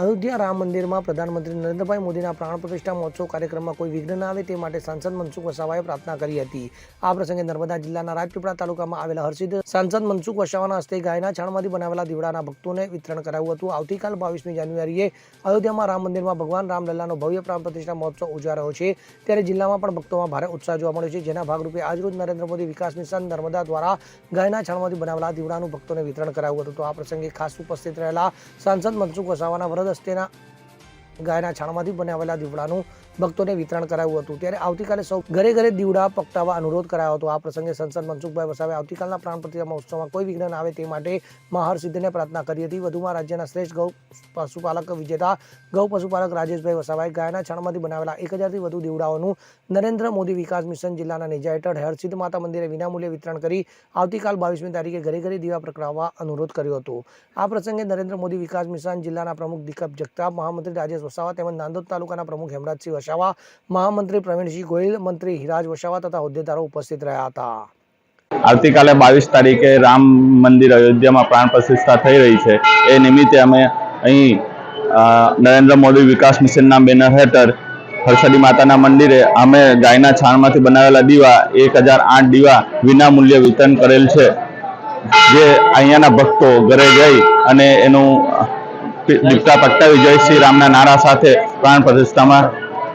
અયોધ્યા રામ મંદિરમાં પ્રધાનમંત્રી નરેન્દ્રભાઈ મોદીના પ્રાણ પ્રતિષ્ઠા મહોત્સવ કાર્યક્રમમાં કોઈ વિઘ્ન ના આવે તે માટે સાંસદ મનસુખ વસાવાએ પ્રાર્થના કરી હતી. આ પ્રસંગે નર્મદા જિલ્લાના રાજપીપળા તાલુકામાં આવેલા હર્ષિદ સાંસદ મનસુખ વસાવાના હસ્તે ગાયના છાણમાંથી બનાવેલા દીવડાના ભક્તોને વિતરણ કરાયું હતું. આવતીકાલ બાવીસમી જાન્યુઆરીએ અયોધ્યામાં રામ મંદિરમાં ભગવાન રામલલ્લાનો ભવ્ય પ્રાણ પ્રતિષ્ઠા મહોત્સવ ઉજવા રહ્યો છે. ત્યારે જિલ્લામાં પણ ભક્તોમાં ભારે ઉત્સાહ જોવા મળ્યો છે. જેના ભાગરૂપે આજરોજ નરેન્દ્ર મોદી વિકાસ મિશન નર્મદા દ્વારા ગાયના છાણમાંથી બનાવેલા દીવડાનું ભક્તોને વિતરણ કરાયું હતું. તો આ પ્રસંગે ખાસ ઉપસ્થિત રહેલા સાંસદ મનસુખ વસાવાના વરદ હસ્તેના ગાયના છાણમાંથી બનાવેલા દીવડાનું ભક્તોને વિતરણ કરાયું હતું. ત્યારે આવતીકાલે સૌ ઘરે ઘરે દીવડા પકટાવવા અનુરોધ કરાયો હતો. આ પ્રસંગે સંસદ મનસુખભાઈ વસાવે આવતીકાલના પ્રાણ પ્રતિમા મહોત્સવમાં કોઈ વિઘ્ન આવે તે માટે મહારસિદ્ધને પ્રાર્થના કરી હતી. વધુમાં રાજ્યના શ્રેષ્ઠ ગૌ પશુપાલક વિજેતા ગૌ પશુપાલક રાજેશભાઈ વસાવાએ ગાયના છાણમાંથી બનાવેલા એક હજારથી વધુ દીવડાઓનું નરેન્દ્ર મોદી વિકાસ મિશન જિલ્લાના નેજા હેઠળ હરસિદ્ધ માતા મંદિરે વિનામૂલ્યે વિતરણ કરી આવતીકાલ બાવીસમી તારીખે ઘરે ઘરે દીવા પ્રગટાવવા અનુરોધ કર્યો હતો. આ પ્રસંગે નરેન્દ્ર મોદી વિકાસ મિશન જિલ્લાના પ્રમુખ દીકપ જગતાપ, મહામંત્રી રાજેશ વસાવા તેમજ નાંદોદ તાલુકાના પ્રમુખ હેમરાજસિંહ વસાવા, મહામંત્રી પ્રવીણસિંહ ગોયલ, મંત્રી હિરાજ વસાવા તથા હોદ્દેદારો ઉપસ્થિત રહ્યા હતા. આવતીકાલે બાવીસ તારીખે રામ મંદિર અયોધ્યામાં પ્રાણ પ્રતિષ્ઠા થઈ રહી છે. એ નિમિત્તે અમે અહીં નરેન્દ્ર મોદી વિકાસ મિશનના બેનર હેઠળ હરસદી માતાના મંદિરે અમે ગાયના છાણમાંથી બનાવેલા દીવા, એક હજાર આઠ દીવા વિના મૂલ્યે વિતરણ કરેલ છે. જે અહીંયાના ભક્તો ઘરે જઈ અને એનું દીપતા પ્રગટાવી જય શ્રી રામના નારા સાથે પ્રાણ પ્રતિષ્ઠામાં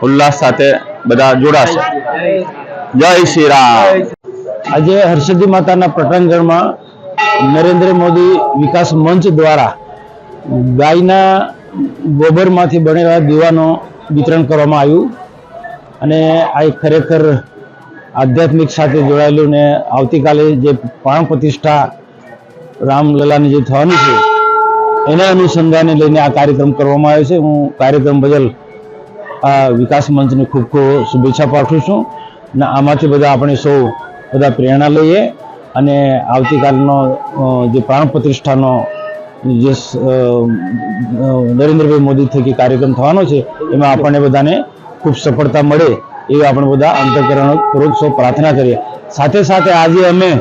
ઉલ્લાસ સાથે બધા જોડાશે. જય શ્રી રામ. આજે હર્ષદી માતાના પ્રટાંગણમાં નરેન્દ્ર મોદી વિકાસ મંચ દ્વારા ગાયના ગોબરમાંથી બનેલા દીવાનું વિતરણ કરવામાં આવ્યું અને આ એક ખરેખર આધ્યાત્મિક સાથે જોડાયેલું ને આવતીકાલે જે પ્રાણ પ્રતિષ્ઠા રામલલાની જે થવાની છે, એના અનુસંધાને લઈને આ કાર્યક્રમ કરવામાં આવ્યો છે. હું કાર્યક્રમ બદલ આ વિકાસ મંચને ખૂબ ખૂબ શુભેચ્છા પાઠવું છું. અને આમાંથી બધા આપણે સૌ બધા પ્રેરણા લઈએ અને આવતીકાલનો જે પ્રાણ પ્રતિષ્ઠાનો જે નરેન્દ્રભાઈ મોદી થકી કાર્યક્રમ થવાનો છે, એમાં આપણને બધાને ખૂબ સફળતા મળે એવી આપણે બધા અંતકરણપૂર્વક સૌ પ્રાર્થના કરીએ. સાથે સાથે આજે અમે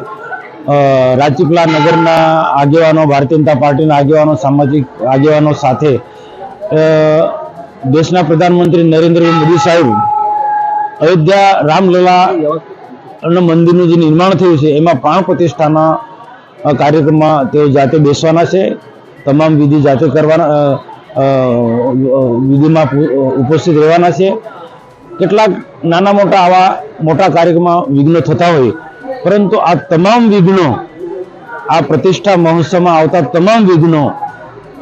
રાજપીપલા નગરના આગેવાનો, ભારતીય જનતા પાર્ટીના આગેવાનો, સામાજિક આગેવાનો સાથે દેશના પ્રધાનમંત્રી નરેન્દ્રભાઈ મોદી સાહેબ અયોધ્યા રામલલા મંદિરનું જે નિર્માણ થયું છે, એમાં પ્રાણ પ્રતિષ્ઠાના કાર્યક્રમમાં તેઓ જાતે બેસવાના છે. તમામ વિધિ જાતે કરવાના વિધિમાં ઉપસ્થિત રહેવાના છે. કેટલાક નાના મોટા આવા મોટા કાર્યક્રમમાં વિઘ્નો થતા હોય, પરંતુ આ તમામ વિઘ્નો, આ પ્રતિષ્ઠા મહોત્સવમાં આવતા તમામ વિઘ્નો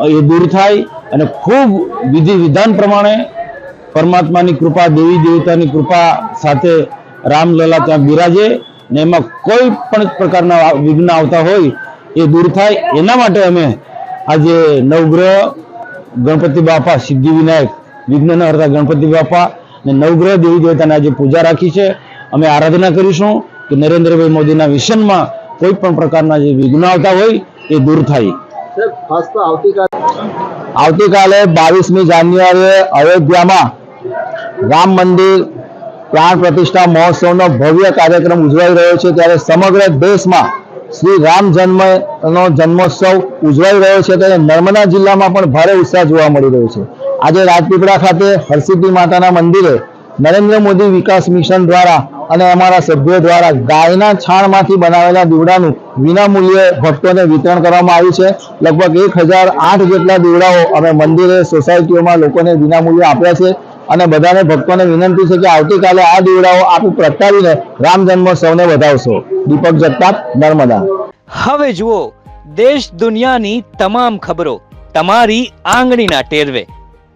એ દૂર થાય અને ખૂબ વિધિ વિધાન પ્રમાણે પરમાત્માની કૃપા, દેવી દેવતાની કૃપા સાથે રામલલા ત્યાં બિરાજે ને એમાં કોઈ પણ પ્રકારના વિઘ્ન આવતા હોય એ દૂર થાય. એના માટે અમે આજે નવગ્રહ ગણપતિ બાપા, સિદ્ધિ વિનાયક, વિઘ્ન હરતા ગણપતિ બાપા ને નવગ્રહ દેવી દેવતાની આજે પૂજા રાખી છે. અમે આરાધના કરીશું કે નરેન્દ્રભાઈ મોદીના મિશનમાં કોઈ પણ પ્રકારના જે વિઘ્ન આવતા હોય એ દૂર થાય. આવતીકાલે બાવીસમી જાન્યુઆરીએ અયોધ્યામાં રામ મંદિર પ્રાણ પ્રતિષ્ઠા મહોત્સવનો ભવ્ય કાર્યક્રમ ઉજવાઈ રહ્યો છે. ત્યારે સમગ્ર દેશમાં શ્રી રામ જન્મનો જન્મોત્સવ ઉજવાઈ રહ્યો છે ત્યારે નર્મદા જિલ્લામાં પણ ભારે ઉત્સાહ જોવા મળી રહ્યો છે. આજે રાજપીપળા ખાતે હરસિદ્ધિ માતાના મંદિરે નરેન્દ્ર મોદી વિકાસ મિશન દ્વારા અને અમારા સભ્યો દ્વારા ગાયના છાણમાંથી બનાવેલા દીવડાનું વિનામૂલ્યે ભક્તોને વિતરણ કરવામાં આવ્યું છે. લગભગ એક જેટલા દીવડાઓ અમે મંદિરે, સોસાયટીઓમાં લોકોને વિનામૂલ્યે આપ્યા છે અને બધાને ભક્તોને વિનંતી છે કે આવતીકાલે આ દીવડાઓ આપ પ્રગટાવીને રામ જન્મોત્સવને વધાવશો. દીપક જગતાપ, નર્મદા. હવે જુઓ, દેશ દુનિયાની તમામ ખબરો તમારી આંગળીના ટેરવે.